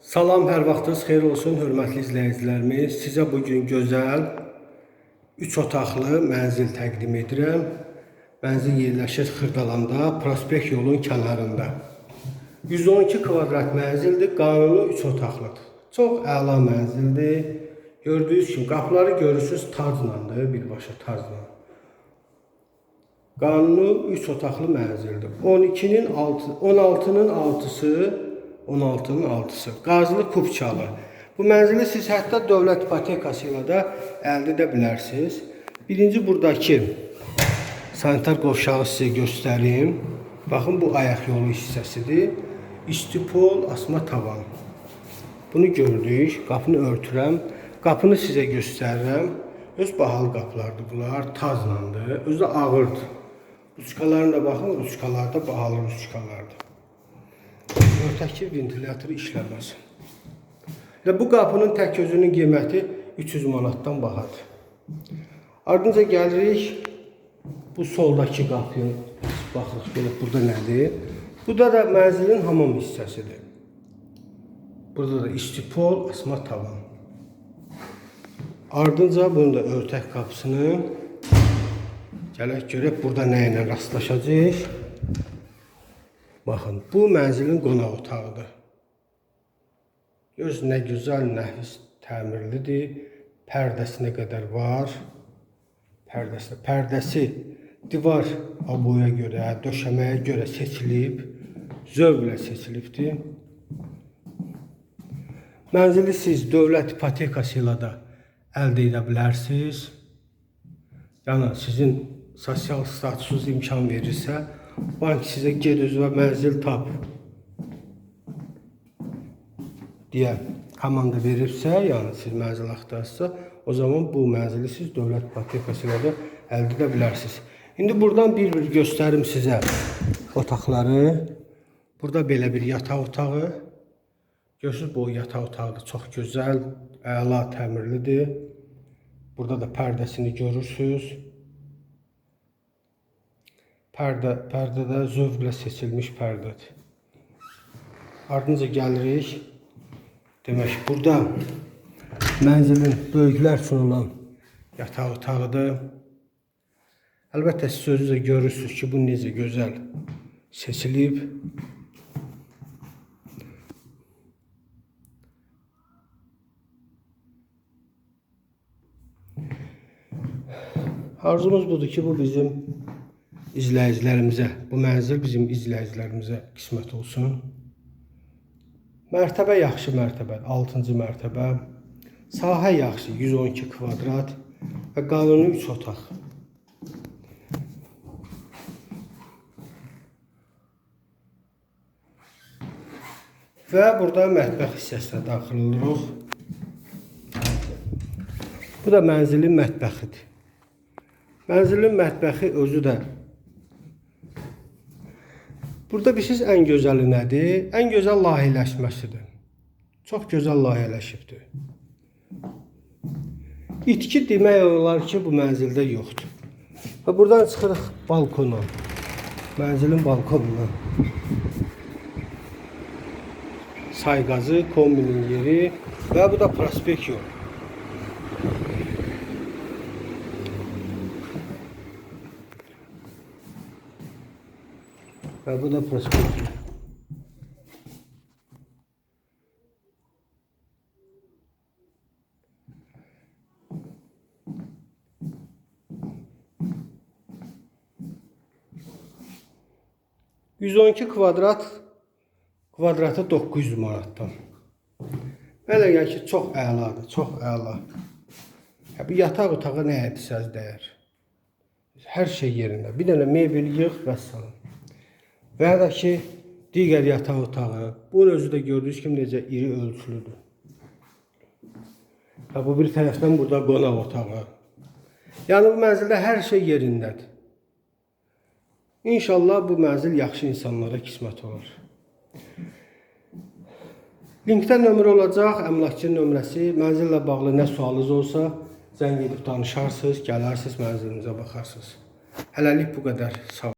Salam, hər vaxtınız xeyir olsun, hörmətli izləyicilərimiz. Sizə bu gün gözəl 3 otaqlı mənzil təqdim edirəm. Mənzil yerləşir Xırdalanda, Prospekt yolun kənarında. 112 kvadrat mənzildir, qanuni 3 otaqlıdır. Çox əla mənzildir. Gördüyünüz kimi qapıları görürsüz taclandır, birbaşa tacla. Qanuni 3 otaqlı mənzildir. 12-nin 6 16-nın 6-sı 16-nın 6-sı. Qazılı Kupçalı. Bu mənzili siz hətta dövlət ipotekası ilə də əldə edə bilərsiniz. Birinci buradakı sanitar qovşağı sizə göstərim. Baxın bu ayaq yolu hissəsidir. İstipol asma tavan. Bunu gördük. Qapını örtürəm. Qapını sizə göstərirəm. Öz bahalı qapılardır bunlar. Tazlandır. Özü ağırdır. Ruçkalarına da baxın. Ruçkalar da bahalı ruçkalardır. Örtəki ventilatoru işləməz. Və bu qapının tək özünün qiyməti 300 manatdan bahadır. Ardınca gəlirik bu soldakı qapıya. Baxırıq görək burada nədir? Bu da da mənzilin hamam hissəsidir. Burada da istipol, asma tavan. Ardınca bunu da örtək qapısını gələk görək burada nə ilə rastlaşacağıq. Baxın, bu mənzilin qonaq otağıdır. Göz nə gözəl, nəfis təmirlidir. Pərdəsinə qədər var. Pərdəsi, pərdəsi divar aboya görə, döşəməyə görə seçilib, zövqlə seçilibdir. Mənzili siz dövlət ipotekası ilə də əldə edə bilərsiniz. Yəni sizin sosial statusunuz imkan verirsə, bank sizə ged özünə mənzil tap deyə komanda verirsə, yəni siz mənzil axtarırsa, o zaman bu mənzili siz dövlət ipotekası ilə də əldə edə bilərsiniz. İndi buradan bir-bir göstərim sizə otaqları. Burada belə bir yataq otağı. Görürsüz bu yataq otağı çox gözəl, əla təmirlidir. Burada da pərdəsini görürsüz. Pərdə, pərdə də zövqlə seçilmiş pərdədir. Ardınca gəlirik. Demək, burada mənzilin böyüklər üçün olan yataq otağıdır. Əlbəttə siz özünüz görürsünüz ki, bu necə gözəl seçilib. Arzumuz budur ki, bu bizim izləyicilərimizə, bu mənzil bizim izləyicilərimizə qismət olsun. Mərtəbə yaxşı mərtəbədir, 6-cı mərtəbə. Sahə yaxşı, 112 kvadrat və qanuni 3 otaq. Və burada mətbəx hissəsinə daxil oluruq. Bu da mənzilin mətbəxidir. Mənzilin mətbəxi özü də Burada bilirsiniz ən gözəli nədir? Ən gözəl layihələşməsidir. Çox gözəl layihələşibdir. İtki demək olar ki, bu mənzildə yoxdur. Və buradan çıxırıq balkona. Mənzilin balkonuna. Sayqazı, kombinin yeri və bu da prospekt yolu. Və bu da prospekt yolu. ...112 kvadrat kvadratı 900 manatdan. Belə gəl ki, çox əladır, çox əla. Ya, bu yataq otağı nə etsəz dəyər. Hər şey yerində. Bir dənə mebel yığ və salam. Və ya da ki, digər yataq otağı. Bunun özü də gördüyünüz kimi necə iri ölçülüdür. Və bu bir tərəfdən burada qonaq otağı. Yəni bu mənzildə hər şey yerindədir. İnşallah bu mənzil yaxşı insanlara qismət olar. Linkdə nömrə olacaq, əmlakçının nömrəsi. Mənzillə bağlı nə sualınız olsa, zəng edib danışarsınız, gələrsiniz, mənzilinizə baxarsınız. Hələlik bu qədər. Sağ olun.